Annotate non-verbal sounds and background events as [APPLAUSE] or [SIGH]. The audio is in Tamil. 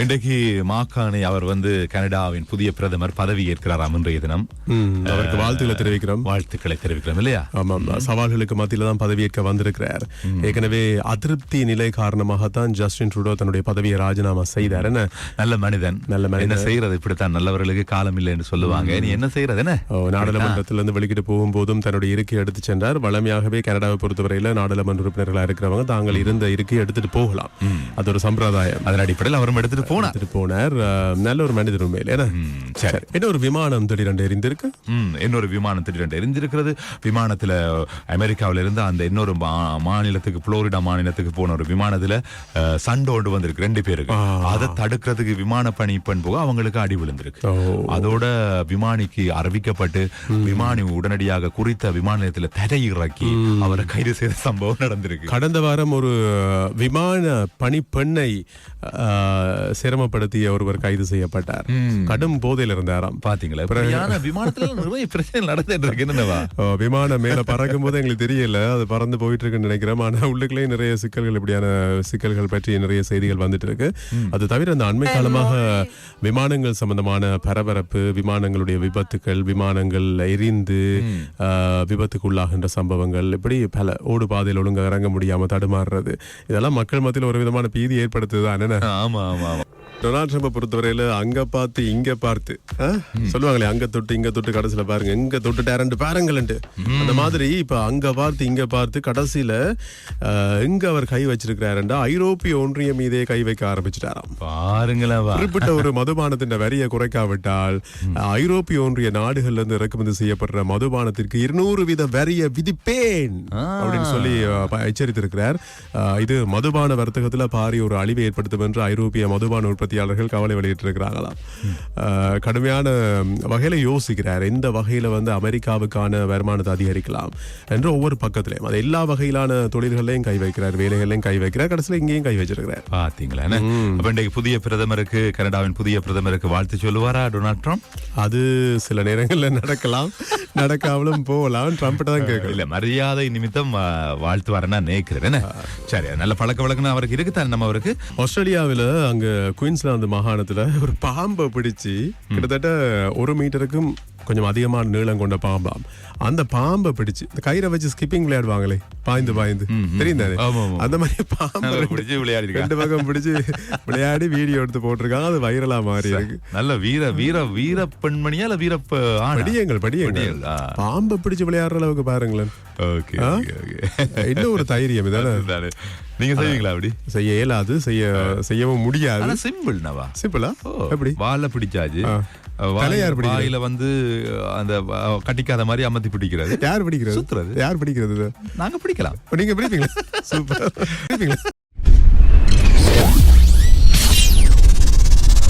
இன்றைக்கு மாக்கானை அவர் வந்து கனடாவின் புதிய பிரதமர் பதவி ஏற்கிறாராம் இன்றைய தினம். அவருக்கு வாழ்த்துக்களை தெரிவிக்கிறோம். வாழ்த்துக்களை தெரிவிக்கிறோம் இல்லையா? ஆமாம் சவால்களுக்கு மத்தியில தான் பதவியேற்க வந்திருக்கிறார். ஏற்கனவே அதிருப்தி நிலை காரணமாகத்தான் ஜஸ்டின் ட்ரூடோ தன்னுடைய பதவியை ராஜினாமா செய்தார். என்ன? நல்ல மனிதன். நல்ல மனிதன். என்ன செய்யறது? இப்படித்தான் நல்லவர்களுக்கு காலம் இல்லை என்று சொல்லுவாங்க. நீ என்ன செய்யறது? என்ன? நாடாளுமன்றத்திலிருந்து வெளிக்கிட்டு போகும்போதும் தன்னுடைய இருக்கை எடுத்து சென்றார். வளமையாகவே கனடாவை பொறுத்தவரையில நாடாளுமன்ற உறுப்பினர்களா இருக்கிறவங்க தாங்கள் இருந்த இருக்கை எடுத்துட்டு போகலாம். அது ஒரு சம்பிரதாயம். அதன் அடிப்படையில் அவரும் எடுத்துட்டு போனார் எடுத்துட்டு போனார். நல்ல ஒரு மனிதர் உண்மையில என்ன? ம், சரி. என்ன ஒரு விமானம் திடீரென்று எரிந்திருக்கு. இன்னொரு விமானம் திடீரென்று எரிஞ்சிருக்கிறது விமானத்துல அமெரிக்காவில இருந்து அந்த இன்னொரு மாநிலத்துக்கு புளோரிடா மாநிலத்துக்கு போன ஒரு விமானத்துல சண்டை ஒன்று வந்திருக்கு ரெண்டு பேருக்கு. அதை தடுக்கிறதுக்கு விமான பணி போக அவங்களுக்கு அடி விழுந்திருக்கு. அதோட விமானிக்கு அறிவிக்கப்பட்டு விமானி உடனடியாக குறித்த விமான நிலையத்துல தரையிறக்கி அவரை கைது செய்த சம்பவம் நடந்திருக்கு. கடந்த வாரம் ஒரு விமான பணிப்பெண்ணை அஹ், சிரமப்படுத்திய ஒருவர் கைது செய்யப்பட்டார். கடும் போதையில் இருந்தாராம். பாத்தீங்களா? விமானம் மேல பறக்கும் போது எங்களுக்கு தெரியல. அது பறந்து போயிட்டு இருக்குன்னு நினைக்கிறேன் ஆனா உள்ளுக்குள்ளே நிறைய சிக்கல்கள் இப்படியான சிக்கல்கள் பற்றி நிறைய செய்திகள் வந்துட்டு இருக்கு. அது தவிர அந்த அண்மை காலமாக விமானங்கள் சம்பந்தமான பரபரப்பு விமானங்களுடைய விபத்துக்கள் விமானங்கள் எரிந்து விபத்துக்குள்ளாகின்ற சம்பவங்கள் இப்படி பல ஓடு பாதையில் ஒழுங்கா இறங்க முடியாம தடுமாறுறது இதெல்லாம் மக்கள் மத்தியில் ஒரு விதமான பீதி ஏற்படுத்துதான் என்ன ஆமா ஆமா ஆமா. டொனால்ட் ட்ரம்ப்பை பொறுத்தவரையில அங்க பார்த்து இங்க பார்த்து? சொல்லுவாங்களே அங்க தொட்டு இங்க தொட்டு கடைசியில பாருங்க. இங்க தொட்டு டேரண்ட் பாருங்கள்ட்டு அந்த மாதிரி இப்ப அங்க பார்த்து இங்க பார்த்து கடைசியில எங்க அவர் கை வச்சிருக்கிறாருண்டா ஐரோப்பிய ஒன்றியம் மீதே கை வைக்க ஆரம்பிச்சிட்டாராம். பாருங்களேன் வா. குறிப்பிட்ட ஒரு மதுபானத்தின் வரியை குறைக்காவிட்டால் ஐரோப்பிய ஒன்றிய நாடுகள்ல இருந்து இறக்குமதி செய்யப்படுற மதுபானத்திற்கு இருநூறு வீத வரியை விதிப்பேன் அப்படின்னு சொல்லி எச்சரித்திருக்கிறார். இது மதுபான வர்த்தகத்துல பாரிய ஒரு அழிவை ஏற்படுத்தும் என்று ஐரோப்பிய மதுபான உற்பத்தியாளர்கள் கவலை வெளியிட்டிருக்கிறாங்களாம் கடுமையான வகையில யோசிக்கிறார். எந்த வகையில வந்து அமெரிக்காவுக்கான வருமானத்தை அதிகரிக்கலாம் என்று ஒவ்வொரு பக்கத்திலையும். அது எல்லா வகையிலான தொழில்களையும் கை வைக்கிறார் வேலைகளையும் கை வைக்கிறார் கடைசியில இங்கேயும் கை வச்சிருக்கிறார்? அப்ப இன்றைக்கு புதிய பிரதமருக்கு கனடாவின் புதிய பிரதமருக்கு வாழ்த்து சொல்லுவாரா டொனால்ட் ட்ரம்ப்? அது சில நேரங்கள்ல நடக்கலாம். நடக்காமலும் போகலாம். ட்ரம்ப் தான் கேட்கல இல்ல மரியாதை நிமித்தம் ஆ, வாழ்த்து வரேன்னா நினைக்கிறேன்? சரி நல்ல பழக்க வழக்கம் அவருக்கு இருக்குதான் நம்ம அவருக்கு? ஆஸ்திரேலியாவில் அங்க குயின்ஸ்லாந்து மாகாணத்துல ஒரு பாம்பை பிடிச்சு கிட்டத்தட்ட ஒரு மீட்டருக்கும் கொஞ்சம் அதிகமான நீளம் கொண்ட பாம்பாம் அந்த பாம்பை பிடிச்சு இந்த கயிறை வச்சு ஸ்கிப்பிங் விளையாடுவாங்களே பாய்ந்து பாய்ந்து. தெரியும் தானே. அந்த மாதிரி பாம்பை பிடிச்சு விளையாடி ரெண்டு பக்கம் பிடிச்சு விளையாடி வீடியோ எடுத்து போட்டிருக்காங்க அது வைரலா மாறி இருக்கு. நல்ல வீர வீர வீர பெண்மணியா இல்ல வீர? படியுங்கள் படியுங்கள். பாம்பை பிடிச்சு விளையாடுற அளவுக்கு பாருங்களேன். ஓகே இன்னும் ஒரு தைரியம் இதானே. நீங்க செய்வீங்களா அப்படி? செய்ய இயலாது செய்ய செய்யவும் முடியாது. சிம்பிள் நவா சிம்பிளா எப்படி? வாழ பிடிச்சாச்சு. வாயில- வந்து அந்த கட்டிக்காத மாதிரி அமர்த்தி பிடிக்கிறது யார் பிடிக்கிறது? சுத்துறது. யார் பிடிக்கிறது? நாங்க பிடிக்கலாம். நீங்க பிடிப்பீங்களா? [LAUGHS] சூப்பர். பிடிப்பீங்களா?